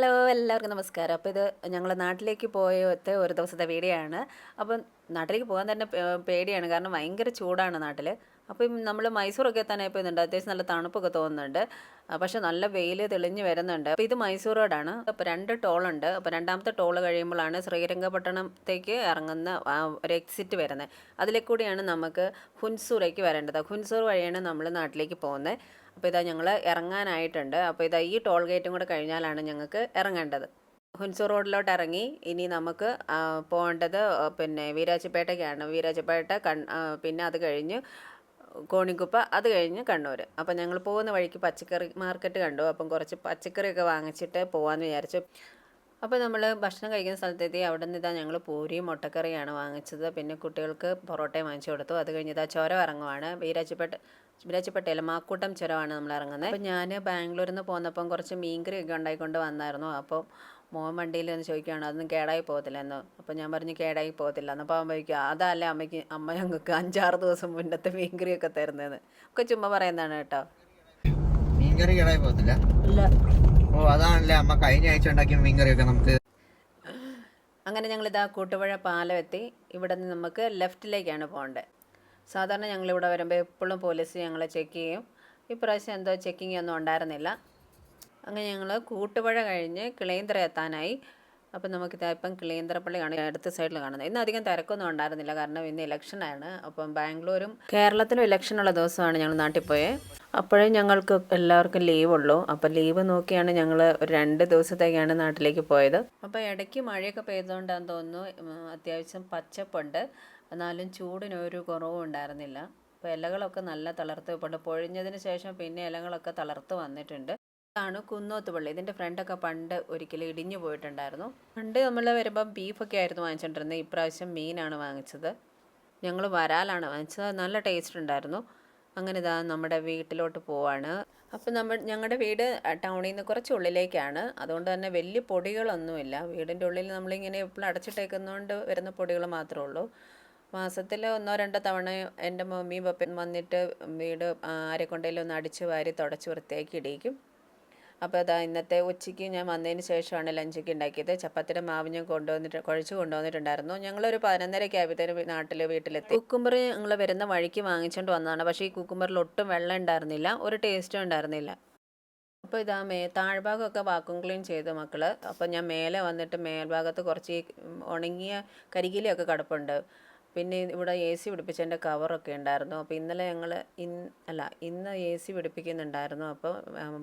Hello എല്ലാവർക്കും നമസ്കാരം. അപ്പോൾ ഇത് ഞങ്ങൾ നാട്ടിലേക്ക് പോയത്തെ ഒരു ദിവസത്തെ വീഡിയോ ആണ് അപ്പം നാട്ടിലേക്ക് പോകാൻ തന്നെ പേടിയാണ്. കാരണം ഭയങ്കര ചൂടാണ് നാട്ടിൽ അപ്പം നമ്മൾ മൈസൂറൊക്കെ തന്നെ പോയിരുന്നുണ്ട് അത്യാവശ്യം നല്ല തണുപ്പൊക്കെ തോന്നുന്നുണ്ട്. പക്ഷെ നല്ല വെയിൽ തെളിഞ്ഞ് വരുന്നുണ്ട്. അപ്പോൾ ഇത് മൈസൂർ റോഡാണ്. അപ്പോൾ രണ്ട് ടോളുണ്ട്. അപ്പോൾ രണ്ടാമത്തെ ടോൾ കഴിയുമ്പോഴാണ് ശ്രീരംഗപട്ടണത്തേക്ക് ഇറങ്ങുന്ന ഒരു എക്സിറ്റ് വരുന്നത്. അതിലെ കൂടിയാണ് നമുക്ക് ഹുൻസൂറേക്ക് വരേണ്ടത്. ഹുൻസൂർ വഴിയാണ് നമ്മൾ നാട്ടിലേക്ക് പോകുന്നത്. അപ്പോൾ ഇതാ ഞങ്ങൾ ഇറങ്ങാനായിട്ടുണ്ട്. അപ്പോൾ ഇതാ ഈ ടോൾ ഗേറ്റും കൂടെ കഴിഞ്ഞാലാണ് ഞങ്ങൾക്ക് ഇറങ്ങേണ്ടത്. ഹുൻസൂർ റോഡിലോട്ട് ഇറങ്ങി ഇനി നമുക്ക് പോകേണ്ടത് പിന്നെ വീരാജപേട്ടയ്ക്കാണ്. വീരാജപേട്ട കൺ പിന്നെ അത് കഴിഞ്ഞ് കോണിക്കുപ്പ അത് കഴിഞ്ഞ് കണ്ണൂർ അപ്പം ഞങ്ങൾ പോകുന്ന വഴിക്ക് പച്ചക്കറി മാർക്കറ്റ് കണ്ടു. അപ്പം കുറച്ച് പച്ചക്കറിയൊക്കെ വാങ്ങിച്ചിട്ട് പോകാമെന്ന് വിചാരിച്ചു. അപ്പോൾ നമ്മൾ ഭക്ഷണം കഴിക്കുന്ന സ്ഥലത്തെത്തി. അവിടെ നിന്ന് ഇതാ ഞങ്ങൾ പൂരിയും മുട്ടക്കറിയാണ് വാങ്ങിച്ചത്. പിന്നെ കുട്ടികൾക്ക് പൊറോട്ടയും വാങ്ങിച്ചു കൊടുത്തു. അത് കഴിഞ്ഞ് ഇതാ ചോര ഇറങ്ങുവാണ്. വീരാജപ്പേട്ട വീരാജപ്പേട്ടയല്ല മാക്കൂട്ടം ചുരമാണ് നമ്മൾ ഇറങ്ങുന്നത് അപ്പോൾ ഞാൻ ബാംഗ്ലൂരിൽ നിന്ന് പോന്നപ്പം കുറച്ച് മീൻകറിയൊക്കെ ഉണ്ടായിക്കൊണ്ട് വന്നായിരുന്നു. അപ്പോൾ മോൻ വണ്ടിയിൽ ഒന്ന് ചോദിക്കുകയാണ് അതൊന്നും കേടായി പോകത്തില്ല എന്ന് അപ്പോൾ ഞാൻ പറഞ്ഞു കേടായി പോകത്തില്ല എന്ന് അപ്പോൾ അവൻ ചോദിക്കുക അതല്ലേ അമ്മയ്ക്ക് അമ്മ ഞങ്ങൾക്ക് അഞ്ചാറ് ദിവസം മുന്നത്തെ മീൻകറിയൊക്കെ തരുന്നതെന്ന് ഒക്കെ ചുമ്മാ പറയുന്നതാണ് കേട്ടോ. മീൻകറി കേടായി പോകത്തില്ല? ഓ അതാണല്ലേ അമ്മ കഴിഞ്ഞ ആഴ്ച ഉണ്ടാക്കിയ മീൻകറിയൊക്കെ നമുക്ക്. അങ്ങനെ ഞങ്ങളിതാ കൂട്ടുപുഴ പാലം എത്തി. ഇവിടെ നിന്ന് നമുക്ക് ലെഫ്റ്റിലേക്കാണ് പോകേണ്ടത് സാധാരണ ഞങ്ങൾ ഞങ്ങളിവിടെ വരുമ്പോൾ എപ്പോഴും പോലീസ് ഞങ്ങളെ ചെക്ക് ചെയ്യും. ഇപ്രാവശ്യം എന്തോ ചെക്കിംഗ് ഒന്നും ഉണ്ടായിരുന്നില്ല. അങ്ങനെ ഞങ്ങൾ കൂട്ടുപുഴ കഴിഞ്ഞ് കിളേന്ദ്ര എത്താനായി. അപ്പം നമുക്കിതാ ഇപ്പം കാണാൻ അടുത്ത സൈഡിൽ കാണുന്നത്. ഇന്ന് അധികം തിരക്കൊന്നും ഉണ്ടായിരുന്നില്ല. കാരണം ഇന്ന് ഇലക്ഷനാണ് അപ്പം ബാംഗ്ലൂരും കേരളത്തിലും ഇലക്ഷനുള്ള ദിവസമാണ് ഞങ്ങൾ നാട്ടിൽ പോയത് അപ്പോഴേ ഞങ്ങൾക്ക് എല്ലാവർക്കും ലീവ് ഉള്ളൂ. അപ്പം ലീവ് നോക്കിയാണ് ഞങ്ങൾ ഒരു രണ്ട് ദിവസത്തേക്കാണ് നാട്ടിലേക്ക് പോയത്. അപ്പോൾ ഇടയ്ക്ക് മഴയൊക്കെ പെയ്തുകൊണ്ടാന്ന് തോന്നുന്നു. അത്യാവശ്യം പച്ചപ്പുണ്ട്. എന്നാലും ചൂടിന് ഒരു കുറവും ഉണ്ടായിരുന്നില്ല. അപ്പോൾ ഇലകളൊക്കെ നല്ല തളർത്ത് ഇപ്പോൾ പൊഴിഞ്ഞതിന് ശേഷം പിന്നെ ഇലകളൊക്കെ തളർത്ത് വന്നിട്ടുണ്ട്. ഇതാണ് കുന്നോത്ത് പള്ളി. ഇതിന്റെ ഫ്രണ്ടൊക്കെ പണ്ട് ഒരിക്കലും ഇടിഞ്ഞു പോയിട്ടുണ്ടായിരുന്നു. പണ്ട് നമ്മൾ വരുമ്പം ബീഫൊക്കെ ആയിരുന്നു വാങ്ങിച്ചുകൊണ്ടിരുന്നത് ഇപ്രാവശ്യം മീനാണ് വാങ്ങിച്ചത്. ഞങ്ങൾ വരാലാണ് വാങ്ങിച്ചത്. നല്ല ടേസ്റ്റ് ഉണ്ടായിരുന്നു. അങ്ങനെ ഇതാ നമ്മുടെ വീട്ടിലോട്ട് പോവാണ്. അപ്പം നമ്മൾ ഞങ്ങളുടെ വീട് ടൗണിൽ നിന്ന് കുറച്ച് ഉള്ളിലേക്കാണ്. അതുകൊണ്ട് തന്നെ വലിയ പൊടികളൊന്നുമില്ല. വീടിന്റെ ഉള്ളിൽ നമ്മളിങ്ങനെ എപ്പോഴും അടച്ചിട്ടേക്കുന്നതുകൊണ്ട് വരുന്ന പൊടികൾ മാത്രമേ ഉള്ളൂ. മാസത്തിൽ ഒന്നോ രണ്ടോ തവണ എന്റെ മമ്മിയും പപ്പയും വന്നിട്ട് വീട് ആരെ കൊണ്ടേലും ഒന്ന് അടിച്ച് വാരി തുടച്ച് വൃത്തിയാക്കി ഇടിയിക്കും അപ്പോൾ അതാ ഇന്നത്തെ ഉച്ചയ്ക്ക് ഞാൻ വന്നതിന് ശേഷമാണ് ലഞ്ചൊക്കെ ഉണ്ടാക്കിയത്. ചപ്പാത്തിയുടെ മാവ് ഞാൻ കൊണ്ടുവന്നിട്ട് കുഴച്ച് കൊണ്ടുവന്നിട്ടുണ്ടായിരുന്നു. ഞങ്ങളൊരു പതിനൊന്നരയ്ക്ക് ആയപ്പോഴത്തേന് നാട്ടിൽ വീട്ടിലെത്തി. കുക്കുമ്പർ ഞങ്ങൾ വരുന്ന വഴിക്ക് വാങ്ങിച്ചുകൊണ്ട് വന്നതാണ്. പക്ഷേ ഈ കുക്കുമ്പറിൽ ഒട്ടും വെള്ളം ഉണ്ടായിരുന്നില്ല. ഒരു ടേസ്റ്റും ഉണ്ടായിരുന്നില്ല. അപ്പോൾ ഇതാ മേ താഴ്ഭാഗമൊക്കെ വാക്വം ക്ലീൻ ചെയ്തു മക്കൾ അപ്പോൾ ഞാൻ മേലെ വന്നിട്ട് മേൽഭാഗത്ത് കുറച്ച് ഉണങ്ങിയ കരികിലൊക്കെ കിടപ്പുണ്ട്. പിന്നെ ഇവിടെ എ സി പിടിപ്പിച്ചതിന്റെ കവറൊക്കെ ഉണ്ടായിരുന്നു. അപ്പോൾ ഇന്നലെ ഞങ്ങൾ ഇൻ അല്ല ഇന്ന് എ സി പിടിപ്പിക്കുന്നുണ്ടായിരുന്നു. അപ്പോൾ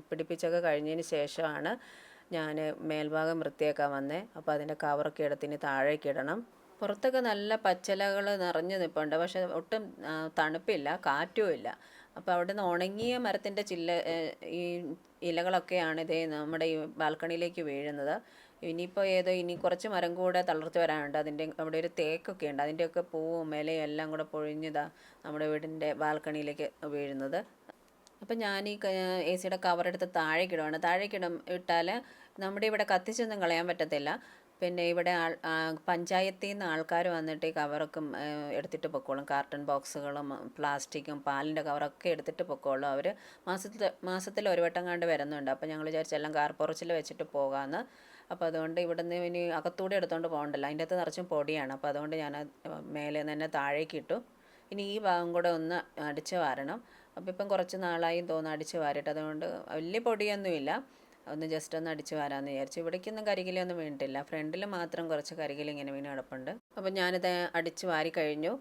പിടിപ്പിച്ചൊക്കെ കഴിഞ്ഞതിന് ശേഷമാണ് ഞാൻ മേൽഭാഗം വൃത്തിയാക്കാൻ വന്നേ. അപ്പോൾ അതിന്റെ കവറൊക്കെ എടുത്തിന് താഴേക്ക് ഇടണം. പുറത്തൊക്കെ നല്ല പച്ചിലകൾ നിറഞ്ഞു നിൽപ്പുണ്ട് പക്ഷെ ഒട്ടും തണുപ്പില്ല കാറ്റും ഇല്ല. അപ്പോൾ അവിടെ നിന്ന് ഉണങ്ങിയ മരത്തിന്റെ ചില്ല ഈ ഇലകളൊക്കെയാണ് ഇതേ നമ്മുടെ ഈ ബാൽക്കണിയിലേക്ക് വീഴുന്നത്. ഇനിയിപ്പോൾ ഏതോ ഇനി കുറച്ച് മരം കൂടെ തളർത്തി വരാനുണ്ട്. അതിന്റെ അവിടെ ഒരു തേക്കൊക്കെ ഉണ്ട്. അതിന്റെയൊക്കെ പൂവും ഇലയും എല്ലാം കൂടെ പൊഴിഞ്ഞതാ നമ്മുടെ വീടിന്റെ ബാൽക്കണിയിലേക്ക് വീഴുന്നത്. അപ്പം ഞാൻ ഈ എ സിയുടെ കവറെടുത്ത് താഴേക്ക് ഇടുവാണ്. താഴേക്ക് ഇടും ഇട്ടാൽ നമ്മുടെ ഇവിടെ കത്തിച്ചൊന്നും കളയാൻ പറ്റത്തില്ല. പിന്നെ ഇവിടെ ആൾ പഞ്ചായത്തിൽ നിന്ന് ആൾക്കാർ വന്നിട്ട് ഈ കവറൊക്കെ എടുത്തിട്ട് പൊക്കോളും. കാർട്ടൺ ബോക്സുകളും പ്ലാസ്റ്റിക്കും പാലിന്റെ കവറൊക്കെ എടുത്തിട്ട് പൊക്കോളും. അവർ മാസത്തിൽ മാസത്തിൽ ഒരു വട്ടം കണ്ട് വരുന്നുണ്ട്. അപ്പോൾ ഞങ്ങൾ വിചാരിച്ചെല്ലാം കാർ പുറച്ചിൽ വെച്ചിട്ട് പോകാമെന്ന് അപ്പോൾ അതുകൊണ്ട് ഇവിടുന്ന് ഇനി അകത്തൂടെ എടുത്തുകൊണ്ട് പോകണ്ടല്ലോ. അതിന്റെ അകത്ത് നിറച്ചും പൊടിയാണ്. അപ്പോൾ അതുകൊണ്ട് ഞാൻ മേലെ നിന്ന് തന്നെ താഴേക്ക് ഇട്ടു. ഇനി ഈ ഭാഗം കൂടെ ഒന്ന് അടിച്ച് വാരണം. അപ്പോൾ ഇപ്പം കുറച്ച് നാളായി തോന്നുന്നു അടിച്ച് വാരിട്ട്. അതുകൊണ്ട് വലിയ പൊടിയൊന്നുമില്ല. ഒന്ന് ജസ്റ്റ് ഒന്ന് അടിച്ച് വാരാമെന്ന് വിചാരിച്ചു. ഇവിടേക്കൊന്നും കരികിലൊന്നും വീണിട്ടില്ല. ഫ്രണ്ടിൽ മാത്രം കുറച്ച് കരികിൽ ഇങ്ങനെ വീണ് കിടപ്പുണ്ട്. അപ്പോൾ ഞാനിത് അടിച്ച് വാരി കഴിഞ്ഞു.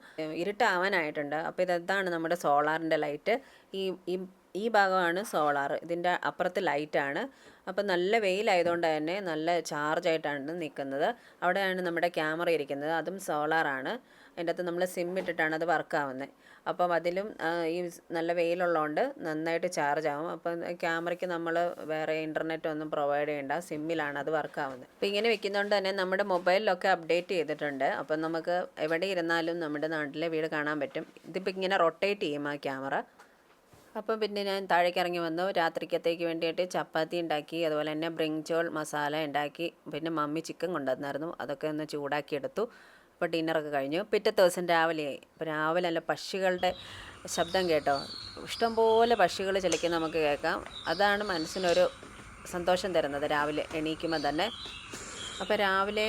ഇരുട്ടാവാനായിട്ടുണ്ട്. അപ്പോൾ ഇതാണ് നമ്മുടെ സോളാറിന്റെ ലൈറ്റ് ഈ ഈ ഈ ഭാഗമാണ് സോളാർ. ഇതിന്റെ അപ്പുറത്ത് ലൈറ്റാണ് അപ്പോൾ നല്ല വെയിലായതുകൊണ്ട് തന്നെ നല്ല ചാർജായിട്ടാണ് നിൽക്കുന്നത്. അവിടെയാണ് നമ്മുടെ ക്യാമറ ഇരിക്കുന്നത്. അതും സോളാറാണ് അതിന്റെ അകത്ത് നമ്മൾ സിം ഇട്ടിട്ടാണ് അത് വർക്കാവുന്നത് അപ്പം അതിലും ഈ നല്ല വെയിലുള്ളതുകൊണ്ട് നന്നായിട്ട് ചാർജ് ആവും. അപ്പം ക്യാമറയ്ക്ക് നമ്മൾ വേറെ ഇന്റർനെറ്റ് ഒന്നും പ്രൊവൈഡ് ചെയ്യേണ്ട. സിമ്മിലാണ് അത് വർക്കാവുന്നത് അപ്പോൾ ഇങ്ങനെ വെക്കുന്നതുകൊണ്ട് തന്നെ നമ്മുടെ മൊബൈലിലൊക്കെ അപ്ഡേറ്റ് ചെയ്തിട്ടുണ്ട്. അപ്പം നമുക്ക് എവിടെ ഇരുന്നാലും നമ്മുടെ നാട്ടിലെ വീട് കാണാൻ പറ്റും. ഇതിപ്പോൾ ഇങ്ങനെ റൊട്ടേറ്റ് ചെയ്യും ആ ക്യാമറ അപ്പോൾ പിന്നെ ഞാൻ താഴേക്ക് ഇറങ്ങി വന്നു. രാത്രിക്കത്തേക്ക് വേണ്ടിയിട്ട് ചപ്പാത്തി ഉണ്ടാക്കി അതുപോലെ തന്നെ ബ്രിങ്ചോൾ മസാല ഉണ്ടാക്കി പിന്നെ മമ്മി ചിക്കൻ കൊണ്ടുവന്നായിരുന്നു. അതൊക്കെ ഒന്ന് ചൂടാക്കി എടുത്തു അപ്പോൾ ഡിന്നറൊക്കെ കഴിഞ്ഞു. പിറ്റത്തെ ദിവസം രാവിലെയായി അപ്പോൾ രാവിലെ അല്ല പക്ഷികളുടെ ശബ്ദം കേട്ടോ. ഇഷ്ടംപോലെ പക്ഷികൾ ചിലയ്ക്ക് നമുക്ക് കേൾക്കാം. അതാണ് മനസ്സിനൊരു സന്തോഷം തരുന്നത് രാവിലെ എണീക്കുമ്പോൾ തന്നെ. അപ്പോൾ രാവിലെ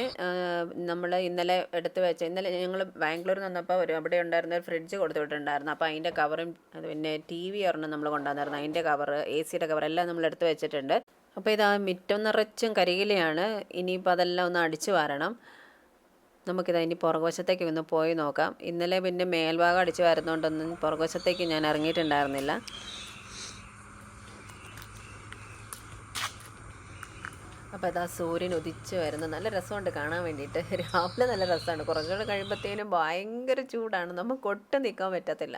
നമ്മൾ ഇന്നലെ എടുത്തു വെച്ച ഇന്നലെ ഞങ്ങൾ ബാംഗ്ലൂരിൽ നിന്നപ്പോൾ ഒരു അവിടെ ഉണ്ടായിരുന്ന ഒരു ഫ്രിഡ്ജ് കൊടുത്തു വിട്ടിട്ടുണ്ടായിരുന്നു. അപ്പോൾ അതിന്റെ കവറും പിന്നെ ടി വി ഒരെണ്ണം നമ്മൾ കൊണ്ടുവന്നായിരുന്നു. അതിന്റെ കവർ എ സിയുടെ കവർ എല്ലാം നമ്മൾ എടുത്തു വെച്ചിട്ടുണ്ട്. അപ്പോൾ ഇത് ആ മിറ്റം നിറച്ചും കരികിലയാണ് ഇനിയിപ്പോൾ അതെല്ലാം ഒന്ന് അടിച്ചു വാരണം. നമുക്കിത് ഇനി പുറകുവശത്തേക്ക് ഒന്ന് പോയി നോക്കാം. ഇന്നലെ പിന്നെ മേൽഭാഗം അടിച്ചു വരുന്നതുകൊണ്ടൊന്നും പുറകുവശത്തേക്ക് ഞാൻ ഇറങ്ങിയിട്ടുണ്ടായിരുന്നില്ല. അപ്പോൾ അതാ സൂര്യൻ ഉദിച്ച് വരുന്ന. നല്ല രസമുണ്ട് കാണാൻ വേണ്ടിയിട്ട്. രാവിലെ നല്ല രസമാണ്. കുറച്ചുകൂടെ കഴിയുമ്പോഴത്തേനും ഭയങ്കര ചൂടാണ്. നമുക്ക് ഒട്ടും നിൽക്കാൻ പറ്റത്തില്ല.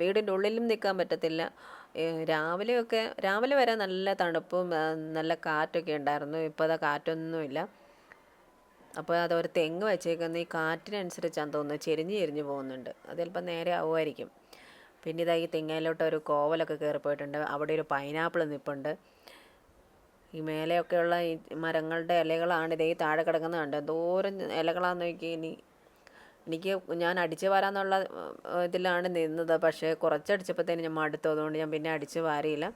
വീടിന്റെ ഉള്ളിലും നിൽക്കാൻ പറ്റത്തില്ല. രാവിലെയൊക്കെ രാവിലെ വരെ നല്ല തണുപ്പും നല്ല കാറ്റൊക്കെ ഉണ്ടായിരുന്നു. ഇപ്പോൾ അതാ കാറ്റൊന്നുമില്ല. അപ്പോൾ അതൊരു തെങ്ങ് വെച്ചേക്കുന്ന ഈ കാറ്റിനനുസരിച്ചാണ് തോന്നുന്നത് ചെരിഞ്ഞ് ചെരിഞ്ഞ് പോകുന്നുണ്ട്. അത് ചിലപ്പോൾ നേരെ ആവുമായിരിക്കും. പിന്നെ ഇതാ ഈ തെങ്ങയിലോട്ട് ഒരു കോവലൊക്കെ കയറി പോയിട്ടുണ്ട് അവിടെ ഒരു പൈനാപ്പിൾ നിൽപ്പുണ്ട് ഈ മേലെയൊക്കെയുള്ള ഈ മരങ്ങളുടെ ഇലകളാണ് ഇതേ താഴെ കിടക്കുന്നത് കണ്ട്? എന്തോരം ഇലകളാന്ന് നോക്കി ഇനി. എനിക്ക് ഞാൻ അടിച്ച് വാരാന്നുള്ള ഇതിലാണ് നിന്നത്. പക്ഷേ കുറച്ചടിച്ചപ്പോഴത്തേന് ഞാൻ മടുത്തു. അതുകൊണ്ട് ഞാൻ പിന്നെ അടിച്ച് വാരിയില്ല.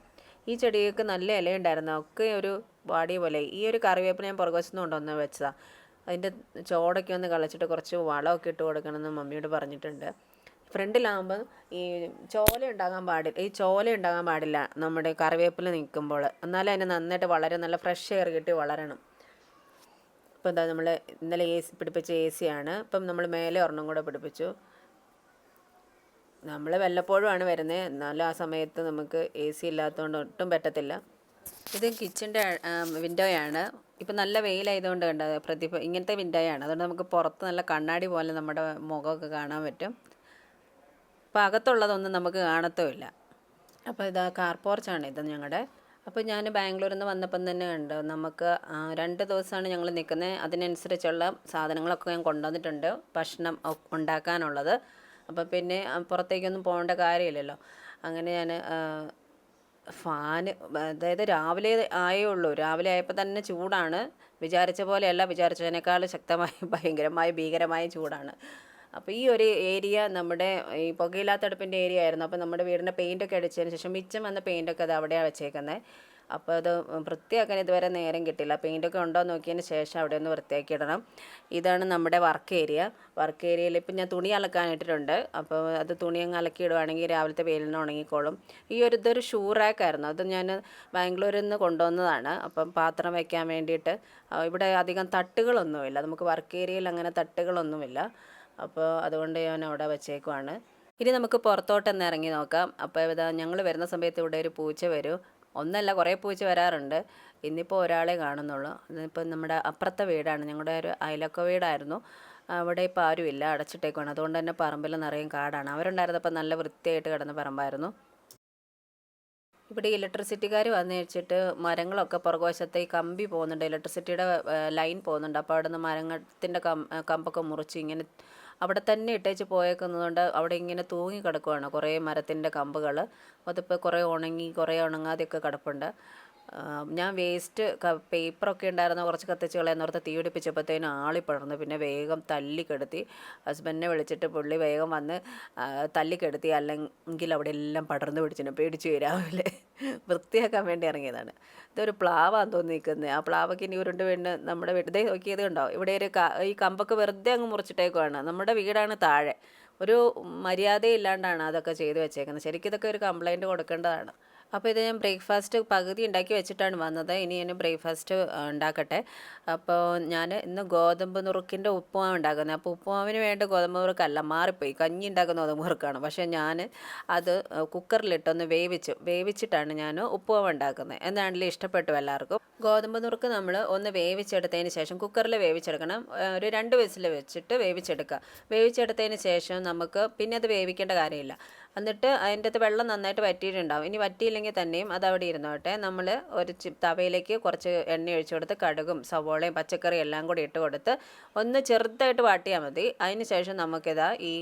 ഈ ചെടികൾക്ക് നല്ല ഇലയുണ്ടായിരുന്നു. ഒക്കെ ഒരു വാടിയ പോലെ. ഈ ഒരു കറിവേപ്പില ഞാൻ പുറകുവശത്ത് കൊണ്ടുവന്ന് വെച്ചതാണ് അതിന്റെ ചോടൊക്കെ ഒന്ന് കളച്ചിട്ട് കുറച്ച് വളമൊക്കെ ഇട്ട് കൊടുക്കണമെന്ന് മമ്മിയോട് പറഞ്ഞിട്ടുണ്ട്. ഫ്രണ്ടിലാകുമ്പോൾ ഈ ചോല ഉണ്ടാകാൻ പാടില്ല ഈ ചോല ഉണ്ടാകാൻ പാടില്ല. നമ്മുടെ കറിവേപ്പില നിൽക്കുമ്പോൾ. എന്നാലും അതിന് നന്നായിട്ട് വളരെ നല്ല ഫ്രഷ് എയർ കിട്ടി വളരണം. ഇപ്പം എന്താ നമ്മൾ ഇന്നലെ എ സി പിടിപ്പിച്ച എ സി ആണ്. ഇപ്പം നമ്മൾ മേലെ ഒരെണ്ണം കൂടെ പിടിപ്പിച്ചു. നമ്മൾ വല്ലപ്പോഴും ആണ് വരുന്നത് എന്നാലും ആ സമയത്ത് നമുക്ക് എ സി ഇല്ലാത്തതുകൊണ്ട് ഒട്ടും പറ്റത്തില്ല. ഇത് കിച്ചന്റെ വിൻഡോയാണ് ഇപ്പം നല്ല വെയിലായതുകൊണ്ട് കണ്ടത് പ്രതിഭ ഇങ്ങനത്തെ വിൻഡോയാണ് അതുകൊണ്ട് നമുക്ക് പുറത്ത് നല്ല കണ്ണാടി പോലെ നമ്മുടെ മുഖമൊക്കെ കാണാൻ പറ്റും. അപ്പോൾ അകത്തുള്ളതൊന്നും നമുക്ക് കാണത്തുമില്ല. അപ്പോൾ ഇതാ കാർ പോർച്ചാണ് ഇത് ഞങ്ങളുടെ അപ്പോൾ ഞാൻ ബാംഗ്ലൂരിൽ നിന്ന് വന്നപ്പം തന്നെ കണ്ടു. നമുക്ക് രണ്ട് ദിവസമാണ് ഞങ്ങൾ നിൽക്കുന്നത് അതിനനുസരിച്ചുള്ള സാധനങ്ങളൊക്കെ ഞാൻ കൊണ്ടുവന്നിട്ടുണ്ട്. ഭക്ഷണം ഉണ്ടാക്കാനുള്ളത്. അപ്പോൾ പിന്നെ പുറത്തേക്കൊന്നും പോകേണ്ട കാര്യമില്ലല്ലോ. അങ്ങനെ ഞാൻ ഫാന് അതായത് രാവിലെ ആയേ ഉള്ളൂ രാവിലെ ആയപ്പോൾ തന്നെ ചൂടാണ്. വിചാരിച്ച പോലെയല്ല. വിചാരിച്ചതിനേക്കാൾ ശക്തമായി ഭയങ്കരമായി ഭീകരമായ ചൂടാണ്. അപ്പോൾ ഈ ഒരു ഏരിയ നമ്മുടെ ഈ പുകയില്ലാത്തടുപ്പിന്റെ ഏരിയ ആയിരുന്നു. അപ്പോൾ നമ്മുടെ വീടിന്റെ പെയിന്റൊക്കെ അടിച്ചതിന് ശേഷം മിച്ചം വന്ന പെയിന്റൊക്കെ അത് അവിടെയാണ് വെച്ചേക്കുന്നത് അപ്പോൾ അത് വൃത്തിയാക്കാൻ ഇതുവരെ നേരം കിട്ടില്ല പെയിന്റൊക്കെ ഉണ്ടോ നോക്കിയതിന് ശേഷം അവിടെ ഒന്ന് വൃത്തിയാക്കി ഇടണം. ഇതാണ് നമ്മുടെ വർക്ക് ഏരിയ വർക്ക് ഏരിയയിൽ ഇപ്പം ഞാൻ തുണി അലക്കാനിട്ടിട്ടുണ്ട്. അപ്പോൾ അത് തുണി അങ്ങ് അലക്കി ഇടുവാണെങ്കിൽ രാവിലത്തെ വെയിലിന് ഉണങ്ങിക്കോളും. ഈ ഒരു ഇതൊരു ഷൂ റാക്കായിരുന്നു അത് ഞാൻ ബാംഗ്ലൂരിൽ നിന്ന് കൊണ്ടുവന്നതാണ്. അപ്പം പാത്രം വയ്ക്കാൻ വേണ്ടിയിട്ട്. ഇവിടെ അധികം തട്ടുകളൊന്നുമില്ല. നമുക്ക് വർക്ക് ഏരിയയിൽ അങ്ങനെ തട്ടുകളൊന്നുമില്ല. അപ്പോൾ അതുകൊണ്ട് ഞാൻ അവിടെ വെച്ചേക്കുവാണ്. ഇനി നമുക്ക് പുറത്തോട്ടൊന്ന് ഇറങ്ങി നോക്കാം. അപ്പോൾ ഇതാ ഞങ്ങൾ വരുന്ന സമയത്ത് ഇവിടെ ഒരു പൂച്ച വരും. ഒന്നല്ല കുറേ പൂച്ച വരാറുണ്ട്. ഇന്നിപ്പോൾ ഒരാളെ കാണുന്നുള്ളൂ. ഇന്നിപ്പോൾ നമ്മുടെ അപ്പുറത്തെ വീടാണ്. ഞങ്ങളുടെ ഒരു അയലക്ക വീടായിരുന്നു. അവിടെ ഇപ്പോൾ ആരുമില്ല അടച്ചിട്ടേക്കുവാണ്. അതുകൊണ്ട് തന്നെ പറമ്പിൽ നിറയും കാടാണ്. അവരുണ്ടായിരുന്നപ്പോൾ നല്ല വൃത്തിയായിട്ട് കിടന്ന പറമ്പായിരുന്നു. ഇവിടെ ഇലക്ട്രിസിറ്റിക്കാർ വന്നു വെച്ചിട്ട് മരങ്ങളൊക്കെ പുറകുവശത്തെ ഈ കമ്പി പോകുന്നുണ്ട്. ഇലക്ട്രിസിറ്റിയുടെ ലൈൻ പോകുന്നുണ്ട്. അപ്പോൾ അവിടെ നിന്ന് കമ്പൊക്കെ മുറിച്ച് ഇങ്ങനെ അവിടെ തന്നെ ഇട്ടേച്ച് പോയേക്കുന്നതുകൊണ്ട് അവിടെ ഇങ്ങനെ തൂങ്ങി കിടക്കുവാണ് കുറേ മരത്തിന്റെ കമ്പുകൾ അതിപ്പോൾ കുറേ ഉണങ്ങി കുറേ ഉണങ്ങാതെയൊക്കെ കിടപ്പുണ്ട്. ഞാൻ വേസ്റ്റ് പേപ്പറൊക്കെ ഉണ്ടായിരുന്ന കുറച്ച് കത്തിച്ചുകളെ കളയാന്നോർത്ത് തീ പിടിപ്പിച്ചപ്പോഴത്തേനും ആളി പടർന്നു പിന്നെ വേഗം തല്ലിക്കെടുത്തി ഹസ്ബൻഡിനെ വിളിച്ചിട്ട് പുള്ളി വേഗം വന്ന് തല്ലിക്കെടുത്തി അല്ലെങ്കിൽ അവിടെ എല്ലാം പടർന്നു പിടിച്ചു പേടിച്ചു രാവിലെ. വൃത്തിയാക്കാൻ വേണ്ടി ഇറങ്ങിയതാണ്. ഇതൊരു പ്ലാവാന്ന് തോന്നി നിൽക്കുന്നത് ആ പ്ലാവൊക്കെ ഇനി ഉരുണ്ട് വീണ് നമ്മുടെ വീട്ടിൽ നോക്കിയത് കണ്ടോ? ഇവിടെ ഒരു ഈ കമ്പൊക്കെ വെറുതെ അങ്ങ് മുറിച്ചിട്ടേക്കുവാണ്. നമ്മുടെ വീടാണ് താഴെ. ഒരു മര്യാദയില്ലാണ്ടാണ് അതൊക്കെ ചെയ്തു വെച്ചേക്കുന്നത് ശരിക്കും ഇതൊക്കെ ഒരു കംപ്ലൈന്റ് കൊടുക്കേണ്ടതാണ്. അപ്പോൾ ഇത് ഞാൻ ബ്രേക്ക്ഫാസ്റ്റ് പകുതി ഉണ്ടാക്കി വെച്ചിട്ടാണ് വന്നത്. ഇനി ഞാൻ ബ്രേക്ക്ഫാസ്റ്റ് ഉണ്ടാക്കട്ടെ. അപ്പോൾ ഞാൻ ഇന്ന് ഗോതമ്പ് നുറുക്കിന്റെ ഉപ്പുമാവ് ഉണ്ടാക്കുന്നത്. അപ്പോൾ ഉപ്പുമാവിന് വേണ്ട ഗോതമ്പ് നുറുക്കല്ല മാറിപ്പോയി. കഞ്ഞി ഉണ്ടാക്കുന്ന ഗോതമ്പ് നുറുക്കാണ്. പക്ഷേ ഞാൻ അത് കുക്കറിലിട്ടൊന്ന് വേവിച്ച് വേവിച്ചിട്ടാണ് ഞാൻ ഉപ്പുമാവ് ഉണ്ടാക്കുന്നത്. എന്നാണല്ലോ ഇഷ്ടപ്പെട്ടു എല്ലാവർക്കും? ഗോതമ്പ് നുറുക്ക് നമ്മൾ ഒന്ന് വേവിച്ചെടുത്തതിന് ശേഷം കുക്കറിൽ വേവിച്ചെടുക്കണം. ഒരു രണ്ട് വിസിൽ വെച്ചിട്ട് വേവിച്ചെടുക്കുക. വേവിച്ചെടുത്തതിന് ശേഷം നമുക്ക് പിന്നെ അത് വേവിക്കേണ്ട കാര്യമില്ല. എന്നിട്ട് അതിന്റെ അകത്ത് വെള്ളം നന്നായിട്ട് വറ്റിയിട്ടുണ്ടാവും. ഇനി വറ്റിയില്ലെങ്കിൽ തന്നെയും അത് അവിടെ ഇരുന്നോട്ടെ. നമ്മൾ ഒരു തവയിലേക്ക് കുറച്ച് എണ്ണ ഒഴിച്ചു കൊടുത്ത് കടുകും സവോളയും പച്ചക്കറിയും എല്ലാം കൂടി ഇട്ട് കൊടുത്ത് ഒന്ന് ചെറുതായിട്ട് വാട്ടിയാൽ മതി. അതിന് ശേഷം നമുക്കിതാ ഈ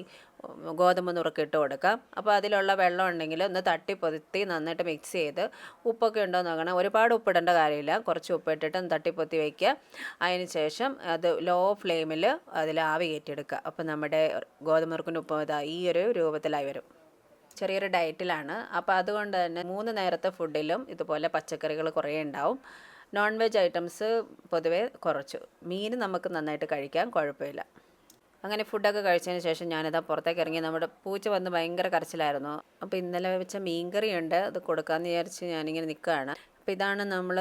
ഗോതമ്പ് നുറുക്ക് ഇട്ട് കൊടുക്കാം. അപ്പോൾ അതിലുള്ള വെള്ളം ഉണ്ടെങ്കിൽ ഒന്ന് തട്ടി പൊത്തി നന്നായിട്ട് മിക്സ് ചെയ്ത് ഉപ്പൊക്കെ ഉണ്ടോ എന്ന് നോക്കണം. ഒരുപാട് ഉപ്പിടേണ്ട കാര്യമില്ല. കുറച്ച് ഉപ്പിട്ടിട്ട് ഒന്ന് തട്ടിപ്പൊത്തി വയ്ക്കുക. അതിന് ശേഷം അത് ലോ ഫ്ലെയിമിൽ അതിൽ ആവി കയറ്റിയെടുക്കുക. അപ്പോൾ നമ്മുടെ ഗോതമ്പ് നുറുക്കിന്റെ ഉപ്പ് ഇതാ ഈ ഒരു രൂപത്തിലായി വരും. ചെറിയൊരു ഡയറ്റിലാണ്. അപ്പോൾ അതുകൊണ്ട് തന്നെ മൂന്ന് നേരത്തെ ഫുഡിലും ഇതുപോലെ പച്ചക്കറികൾ കുറേ ഉണ്ടാവും. നോൺ വെജ് ഐറ്റംസ് പൊതുവേ കുറച്ചു. മീൻ നമുക്ക് നന്നായിട്ട് കഴിക്കാം കുഴപ്പമില്ല. അങ്ങനെ ഫുഡൊക്കെ കഴിച്ചതിന് ശേഷം ഞാനിതാ പുറത്തേക്ക് ഇറങ്ങി. നമ്മുടെ പൂച്ച വന്ന് ഭയങ്കര കരച്ചിലായിരുന്നു. അപ്പോൾ ഇന്നലെ വെച്ച മീൻകറിയുണ്ട്. അത് കൊടുക്കാമെന്ന് വിചാരിച്ച് ഞാനിങ്ങനെ നിൽക്കുകയാണ് അപ്പോൾ ഇതാണ് നമ്മൾ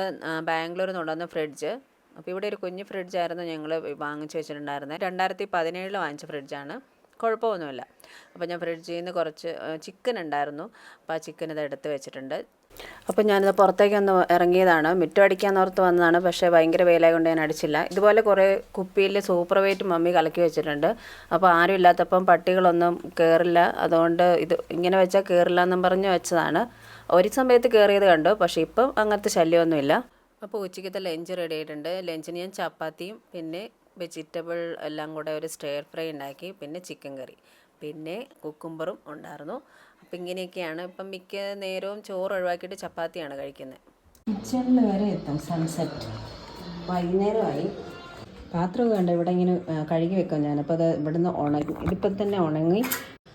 ബാംഗ്ലൂരിൽ കൊണ്ടുവന്ന ഫ്രിഡ്ജ്. അപ്പോൾ ഇവിടെ ഒരു കുഞ്ഞ് ഫ്രിഡ്ജായിരുന്നു ഞങ്ങൾ വാങ്ങിച്ചു വെച്ചിട്ടുണ്ടായിരുന്നത് രണ്ടായിരത്തി പതിനേഴിൽ വാങ്ങിച്ച ഫ്രിഡ്ജാണ്. കുഴപ്പമൊന്നുമില്ല. അപ്പോൾ ഞാൻ ഫ്രിഡ്ജിൽ നിന്ന് കുറച്ച് ചിക്കൻ ഉണ്ടായിരുന്നു. അപ്പോൾ ആ ചിക്കൻ ഇത് എടുത്ത് വെച്ചിട്ടുണ്ട്. അപ്പോൾ ഞാനിത് പുറത്തേക്ക് ഒന്ന് ഇറങ്ങിയതാണ്. മുറ്റം അടിക്കാൻ ഓർത്ത് വന്നതാണ്. പക്ഷേ ഭയങ്കര വെയിലായ കൊണ്ട് ഞാൻ അടിച്ചില്ല. ഇതുപോലെ കുറേ കുപ്പിയിൽ സൂപ്പർ വെയിറ്റ് മമ്മി കലക്കി വെച്ചിട്ടുണ്ട്. അപ്പോൾ ആരും ഇല്ലാത്തപ്പം പട്ടികളൊന്നും കയറില്ല അതുകൊണ്ട് ഇത് ഇങ്ങനെ വെച്ചാൽ കയറില്ല എന്നും പറഞ്ഞ് വെച്ചതാണ്. ഒരു സമയത്ത് കയറിയത് കണ്ടു. പക്ഷേ ഇപ്പം അങ്ങനത്തെ ശല്യമൊന്നുമില്ല. അപ്പോൾ ഉച്ചയ്ക്കത്തെ ലഞ്ച് റെഡി ആയിട്ടുണ്ട്. ലഞ്ചിന് ഞാൻ ചപ്പാത്തിയും പിന്നെ വെജിറ്റബിൾ എല്ലാം കൂടെ ഒരു സ്റ്റെയർ ഫ്രൈ ഉണ്ടാക്കി പിന്നെ ചിക്കൻ കറി പിന്നെ കുക്കുംബറും ഉണ്ടായിരുന്നു. അപ്പം ഇങ്ങനെയൊക്കെയാണ് ഇപ്പം മിക്ക നേരവും ചോറ് ഒഴിവാക്കിയിട്ട് ചപ്പാത്തിയാണ് കഴിക്കുന്നത്. കിച്ചണിൽ വരെ എത്തും സൺസെറ്റ് വൈകുന്നേരമായി. പാത്രമൊക്കെ വേണ്ട ഇവിടെ ഇങ്ങനെ കഴുകി വെക്കാം ഞാൻ. ഞാനപ്പോൾ അത് ഇവിടുന്ന് ഉണങ്ങി ഇതിപ്പം തന്നെ ഉണങ്ങി.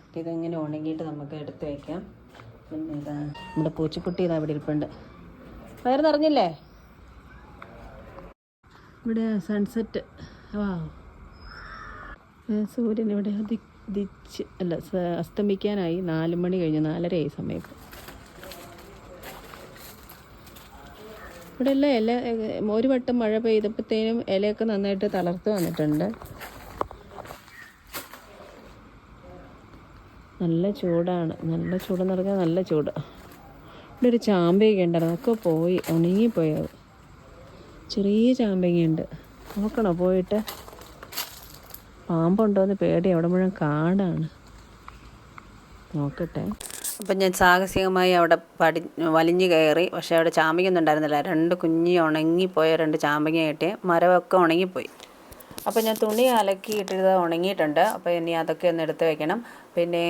ഇതിങ്ങനെ ഉണങ്ങിയിട്ട് നമുക്ക് എടുത്ത് വയ്ക്കാം പിന്നെ ഇതാ നമ്മുടെ പൂച്ചക്കുട്ടി ഇതാ ഇവിടെ ഇരിപ്പുണ്ട്. വയറ് നിറഞ്ഞില്ലേ? ഇവിടെ സൺസെറ്റ് വാ സൂര്യൻ ഇവിടെ ദിച്ച് അല്ല അസ്തമിക്കാനായി നാല് മണി കഴിഞ്ഞ് നാലരയായി സമയത്ത്. ഇവിടെ എല്ലാം ഇല ഒരു വട്ടം മഴ പെയ്തപ്പോഴത്തേനും ഇലയൊക്കെ നന്നായിട്ട് തളർത്ത് വന്നിട്ടുണ്ട്. നല്ല ചൂടാണ്. നല്ല ചൂടെന്ന് പറഞ്ഞാൽ നല്ല ചൂട്. ഇവിടെ ഒരു ചാമ്പയൊക്കെ ഉണ്ടായിരുന്നു. അതൊക്കെ പോയി ഉണങ്ങിപ്പോയി. അത് ചെറിയ ചാമ്പങ്ങയുണ്ട് നോക്കണോ? പോയിട്ട് പാമ്പുണ്ടോ എന്ന് പേടി അവിടെ മുഴുവൻ കാടാണ്. നോക്കട്ടെ. അപ്പം ഞാൻ സാഹസികമായി അവിടെ പടി വലിഞ്ഞു കയറി പക്ഷേ അവിടെ ചാമ്പങ്ങയൊന്നും ഉണ്ടായിരുന്നില്ല. രണ്ട് കുഞ്ഞി ഉണങ്ങിപ്പോയ രണ്ട് ചാമ്പങ്ങ കിട്ടിയ മരമൊക്കെ ഉണങ്ങിപ്പോയി. അപ്പോൾ ഞാൻ തുണി അലക്കി ഇട്ടിട്ട് ഉണങ്ങിയിട്ടുണ്ട്. അപ്പോൾ ഇനി അതൊക്കെ ഒന്ന് എടുത്ത് വെക്കണം. പിന്നെ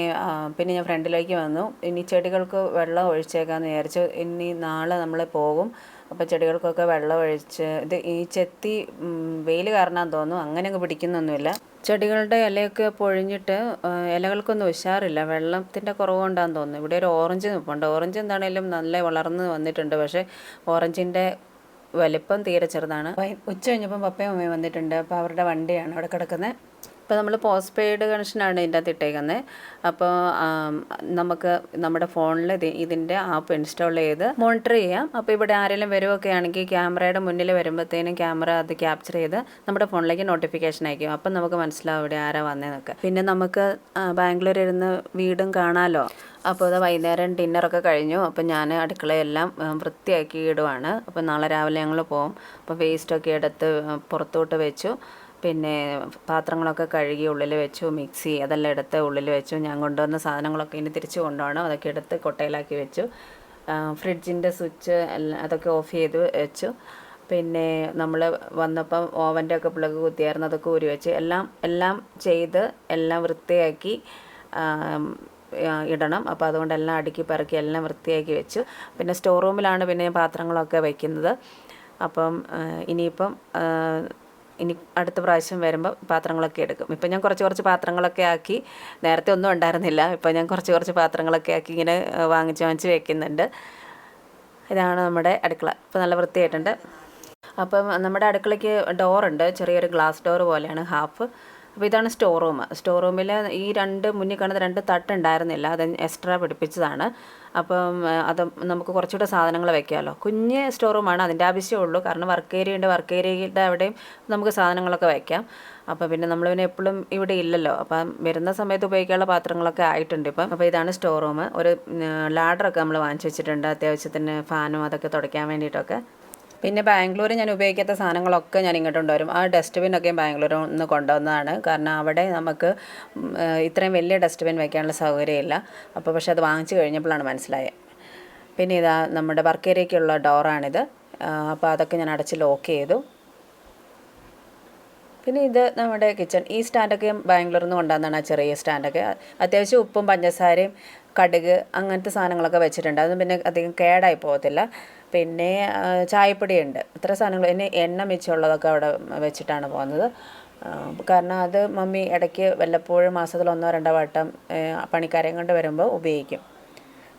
പിന്നെ ഞാൻ ഫ്രണ്ടിലേക്ക് വന്നു. ഇനി ചെടികൾക്ക് വെള്ളം ഒഴിച്ചേക്കാമെന്ന് വിചാരിച്ചു. ഇനി നാളെ നമ്മൾ പോകും. അപ്പോൾ ചെടികൾക്കൊക്കെ വെള്ളം ഒഴിച്ച് ഇത് ഈ ചെത്തി വെയിൽ കാരണം തോന്നുന്നു. അങ്ങനെ അങ്ങ് പിടിക്കുന്നൊന്നുമില്ല. ചെടികളുടെ ഇലയൊക്കെ പൊഴിഞ്ഞിട്ട് ഇലകൾക്കൊന്നും ഉഷാറില്ല വെള്ളത്തിന്റെ കുറവ് കൊണ്ടാന്ന് തോന്നുന്നു. ഇവിടെ ഒരു ഓറഞ്ച് നിൽപ്പുണ്ട് ഓറഞ്ച് എന്താണേലും നല്ല വളർന്ന് വന്നിട്ടുണ്ട്. പക്ഷേ ഓറഞ്ചിന്റെ വലിപ്പം തീരെ ചെറുതാണ്. ഉച്ച കഴിഞ്ഞപ്പം പപ്പയും അമ്മയും വന്നിട്ടുണ്ട്. അപ്പോൾ അവരുടെ വണ്ടിയാണ് അവിടെ കിടക്കുന്നത്. ഇപ്പോൾ നമ്മൾ പോസ്റ്റ് പെയ്ഡ് കണക്ഷനാണ് ഇതിന്റെ അകത്ത് ഇട്ടേക്കുന്നത് അപ്പോൾ നമുക്ക് നമ്മുടെ ഫോണിൽ ഇതിന്റെ ആപ്പ് ഇൻസ്റ്റാൾ ചെയ്ത് മോണിറ്റർ ചെയ്യാം. അപ്പോൾ ഇവിടെ ആരെങ്കിലും വരുമൊക്കെ ആണെങ്കിൽ ക്യാമറയുടെ മുന്നിൽ വരുമ്പോഴത്തേനും ക്യാമറ അത് ക്യാപ്ചർ ചെയ്ത് നമ്മുടെ ഫോണിലേക്ക് നോട്ടിഫിക്കേഷൻ അയക്കും. അപ്പം നമുക്ക് മനസ്സിലാവും ഇവിടെ ആരാ വന്നതെന്നൊക്കെ പിന്നെ നമുക്ക് ബാംഗ്ലൂർ ഇരുന്ന് വീടും കാണാമല്ലോ അപ്പോൾ അത് വൈകുന്നേരം ഡിന്നറൊക്കെ കഴിഞ്ഞു. അപ്പോൾ ഞാൻ അടുക്കളയെല്ലാം വൃത്തിയാക്കി ഇടുവാണ്. അപ്പോൾ നാളെ രാവിലെ ഞങ്ങൾ പോകും അപ്പോൾ വേസ്റ്റൊക്കെ എടുത്ത് പുറത്തോട്ട് വെച്ചു. പിന്നെ പാത്രങ്ങളൊക്കെ കഴുകി ഉള്ളിൽ വെച്ചു മിക്സി അതെല്ലാം എടുത്ത് ഉള്ളിൽ വെച്ചു. ഞാൻ കൊണ്ടുവന്ന സാധനങ്ങളൊക്കെ ഇനി തിരിച്ചു കൊണ്ടുപോകണം. അതൊക്കെ എടുത്ത് കൊട്ടയിലാക്കി വെച്ചു. ഫ്രിഡ്ജിന്റെ സ്വിച്ച് അതൊക്കെ ഓഫ് ചെയ്ത് വെച്ചു. പിന്നെ നമ്മൾ വന്നപ്പം ഓവന്റെ ഒക്കെ പ്ലഗ് കുത്തിയായിരുന്നു. അതൊക്കെ ഊരി വെച്ച്. എല്ലാം എല്ലാം ചെയ്ത് എല്ലാം വൃത്തിയാക്കി ഇടണം. അപ്പോൾ അതുകൊണ്ട് എല്ലാം അടുക്കി പറക്കി എല്ലാം വൃത്തിയാക്കി വെച്ചു. പിന്നെ സ്റ്റോർ റൂമിലാണ് പിന്നെ പാത്രങ്ങളൊക്കെ വയ്ക്കുന്നത് അപ്പം ഇനിയിപ്പം ഇനി അടുത്ത പ്രാവശ്യം വരുമ്പോൾ പാത്രങ്ങളൊക്കെ എടുക്കും. ഇപ്പം ഞാൻ കുറച്ച് കുറച്ച് പാത്രങ്ങളൊക്കെ ആക്കി നേരത്തെ ഒന്നും ഉണ്ടായിരുന്നില്ല. ഇപ്പം ഞാൻ കുറച്ച് കുറച്ച് പാത്രങ്ങളൊക്കെ ആക്കി ഇങ്ങനെ വാങ്ങിച്ച് വാങ്ങിച്ച് വെക്കുന്നുണ്ട്. ഇതാണ് നമ്മുടെ അടുക്കള. ഇപ്പോൾ നല്ല വൃത്തിയായിട്ടുണ്ട്. അപ്പം നമ്മുടെ അടുക്കളയ്ക്ക് ഡോറുണ്ട്. ചെറിയൊരു ഗ്ലാസ് ഡോർ പോലെയാണ് ഹാഫ്. അപ്പോൾ ഇതാണ് സ്റ്റോർ റൂം സ്റ്റോർ റൂമിൽ ഈ രണ്ട് മുന്നിൽ കാണുന്ന രണ്ട് തട്ട് ഉണ്ടായിരുന്നില്ല. അത് എക്സ്ട്രാ പിടിപ്പിച്ചതാണ്. അപ്പം അത് നമുക്ക് കുറച്ചുകൂടെ സാധനങ്ങൾ വെക്കാമല്ലോ കുഞ്ഞ് സ്റ്റോർ റൂമാണ് അതിന്റെ ആവശ്യമുള്ളൂ കാരണം വർക്ക് ഏരിയ ഉണ്ട്. വർക്ക് ഏരിയയുടെ അവിടെയും നമുക്ക് സാധനങ്ങളൊക്കെ വയ്ക്കാം അപ്പോൾ പിന്നെ നമ്മൾ പിന്നെ എപ്പോഴും ഇവിടെ ഇല്ലല്ലോ. അപ്പം വരുന്ന സമയത്ത് ഉപയോഗിക്കാനുള്ള പാത്രങ്ങളൊക്കെ ആയിട്ടുണ്ട് ഇപ്പം. അപ്പോൾ ഇതാണ് സ്റ്റോർ റൂം ഒരു ലാഡറൊക്കെ നമ്മൾ വാങ്ങിച്ചു വെച്ചിട്ടുണ്ട്. അത്യാവശ്യത്തിന് ഫാനും അതൊക്കെ തുടയ്ക്കാൻ വേണ്ടിയിട്ടൊക്കെ. പിന്നെ ബാംഗ്ലൂർ ഞാൻ ഉപയോഗിക്കാത്ത സാധനങ്ങളൊക്കെ ഞാൻ ഇങ്ങോട്ട് കൊണ്ടുവരും ആ ഡസ്റ്റ്ബിനൊക്കെ ബാംഗ്ലൂരിൽ നിന്ന് കൊണ്ടുവന്നതാണ്. കാരണം അവിടെ നമുക്ക് ഇത്രയും വലിയ ഡസ്റ്റ്ബിൻ വെക്കാനുള്ള സൗകര്യമില്ല. അപ്പോൾ പക്ഷെ അത് വാങ്ങിച്ചു കഴിഞ്ഞപ്പോഴാണ് മനസ്സിലായത്. പിന്നെ ഇതാ നമ്മുടെ വർക്ക് ഏരിയയ്ക്കുള്ള ഡോറാണിത് അപ്പോൾ അതൊക്കെ ഞാൻ അടച്ച് ലോക്ക് ചെയ്തു. പിന്നെ ഇത് നമ്മുടെ കിച്ചൺ. ഈ സ്റ്റാൻഡൊക്കെ ബാംഗ്ലൂരിൽ നിന്ന് കൊണ്ടുവന്നതാണ് ആ ചെറിയ സ്റ്റാൻഡൊക്കെ. അത്യാവശ്യം ഉപ്പും പഞ്ചസാരയും കടുക് അങ്ങനത്തെ സാധനങ്ങളൊക്കെ വെച്ചിട്ടുണ്ട്. അതൊന്നും പിന്നെ അധികം കേടായി പോകത്തില്ല. പിന്നെ ചായപ്പൊടിയുണ്ട്. ഇത്ര സാധനങ്ങൾ പിന്നെ എണ്ണ മിച്ചമുള്ളതൊക്കെ അവിടെ വെച്ചിട്ടാണ് പോകുന്നത്. കാരണം അത് മമ്മി ഇടയ്ക്ക് വല്ലപ്പോഴും മാസത്തിൽ ഒന്നോ രണ്ടോ വട്ടം പണിക്കാരെയും കൊണ്ട് വരുമ്പോൾ ഉപയോഗിക്കും.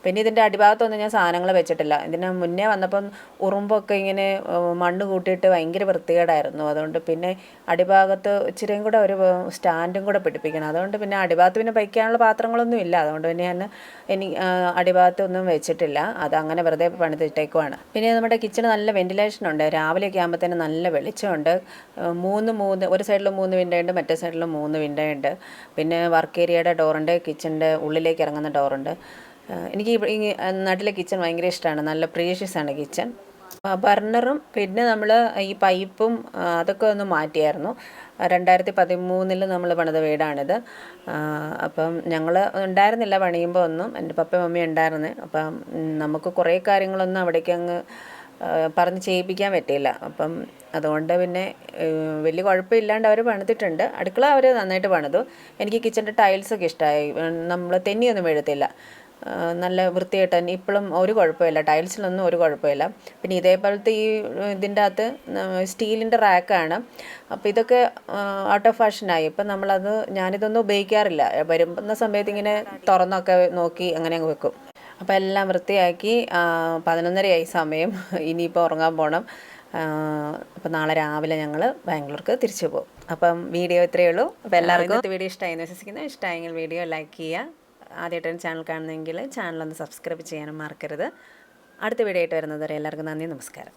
പിന്നെ ഇതിന്റെ അടിഭാഗത്തൊന്നും ഞാൻ സാധനങ്ങൾ വെച്ചിട്ടില്ല. ഇതിന് മുന്നേ വന്നപ്പം ഉറുമ്പൊക്കെ ഇങ്ങനെ മണ്ണ് കൂട്ടിയിട്ട് ഭയങ്കര വൃത്തികേടായിരുന്നു. അതുകൊണ്ട് പിന്നെ അടിഭാഗത്ത് ഇച്ചിരിയും കൂടെ ഒരു സ്റ്റാൻഡും കൂടെ പിടിപ്പിക്കണം. അതുകൊണ്ട് പിന്നെ അടിഭാഗത്ത് പിന്നെ വയ്ക്കാനുള്ള പാത്രങ്ങളൊന്നും ഇല്ല. അതുകൊണ്ട് പിന്നെ ഞാൻ ഇനി അടിഭാഗത്ത് അടിഭാഗത്തൊന്നും വെച്ചിട്ടില്ല. അത് അങ്ങനെ വെറുതെ പണിതിട്ടേക്കുവാണ്. പിന്നെ നമ്മുടെ കിച്ചണ് നല്ല വെന്റിലേഷൻ ഉണ്ട്. രാവിലെയൊക്കെ തന്നെ നല്ല വെളിച്ചമുണ്ട്. മൂന്ന് മൂന്ന് ഒരു സൈഡിൽ മൂന്ന് വിൻഡോ ഉണ്ട് മറ്റേ സൈഡിൽ മൂന്ന് വിൻഡോ ഉണ്ട് പിന്നെ വർക്ക് ഏരിയയുടെ ഡോറുണ്ട് കിച്ചണിന്റെ ഉള്ളിലേക്ക് ഇറങ്ങുന്ന ഡോറുണ്ട്. എനിക്ക് ഈ- നാട്ടിലെ കിച്ചൺ ഭയങ്കര ഇഷ്ടമാണ് നല്ല പ്രീഷ്യസ് ആണ് കിച്ചൺ. ബർണറും പിന്നെ നമ്മൾ ഈ പൈപ്പും അതൊക്കെ ഒന്ന് മാറ്റിയായിരുന്നു. രണ്ടായിരത്തി പതിമൂന്നിൽ നമ്മൾ പണിത വീടാണിത്. അപ്പം ഞങ്ങൾ ഉണ്ടായിരുന്നില്ല പണിയുമ്പോൾ ഒന്നും. എന്റെ പപ്പയും മമ്മിയും ഉണ്ടായിരുന്നു. അപ്പം നമുക്ക് കുറേ കാര്യങ്ങളൊന്നും അവിടേക്ക് അങ്ങ് പറഞ്ഞ് ചെയ്യിപ്പിക്കാൻ പറ്റിയില്ല. അപ്പം അതുകൊണ്ട് പിന്നെ വലിയ കുഴപ്പമില്ലാണ്ട് അവർ പണിതിട്ടുണ്ട്. അടുക്കള അവർ നന്നായിട്ട് പണിതു. എനിക്ക് കിച്ചന്റെ ടൈൽസൊക്കെ ഇഷ്ടമായി നമ്മൾ തെന്നിയൊന്നും വീഴത്തില്ല നല്ല വൃത്തിയായിട്ട് തന്നെ. ഇപ്പോഴും ഒരു കുഴപ്പമില്ല. ടൈൽസിലൊന്നും ഒരു കുഴപ്പമില്ല. പിന്നെ ഇതേപോലത്തെ ഈ ഇതിന്റെ അകത്ത് സ്റ്റീലിന്റെ റാക്കാണ്. അപ്പോൾ ഇതൊക്കെ ഔട്ട് ഓഫ് ഫാഷനായി ഇപ്പം നമ്മളത് ഞാനിതൊന്നും ഉപയോഗിക്കാറില്ല. വരുന്ന സമയത്ത് ഇങ്ങനെ തുറന്നൊക്കെ നോക്കി അങ്ങനെ അങ്ങ് വെക്കും. അപ്പോൾ എല്ലാം വൃത്തിയാക്കി പതിനൊന്നരയായി സമയം. ഇനിയിപ്പോൾ ഉറങ്ങാൻ പോകണം അപ്പോൾ നാളെ രാവിലെ ഞങ്ങൾ ബാംഗ്ലൂർക്ക് തിരിച്ചു പോകും. അപ്പം വീഡിയോ ഇത്രയേ ഉള്ളൂ. അപ്പോൾ എല്ലാവർക്കും വീഡിയോ ഇഷ്ടമായി എന്ന് വിശ്വസിക്കുന്നു. ഇഷ്ടമായെങ്കിൽ വീഡിയോ ലൈക്ക് ചെയ്യുക. ആദ്യമായിട്ടാണ് ചാനൽ കാണുന്നതെങ്കിൽ ചാനലൊന്ന് സബ്സ്ക്രൈബ് ചെയ്യാനും മറക്കരുത്. അടുത്ത വീഡിയോ ആയിട്ട് വരുന്നത് വരെ എല്ലാവർക്കും നന്ദി നമസ്കാരം.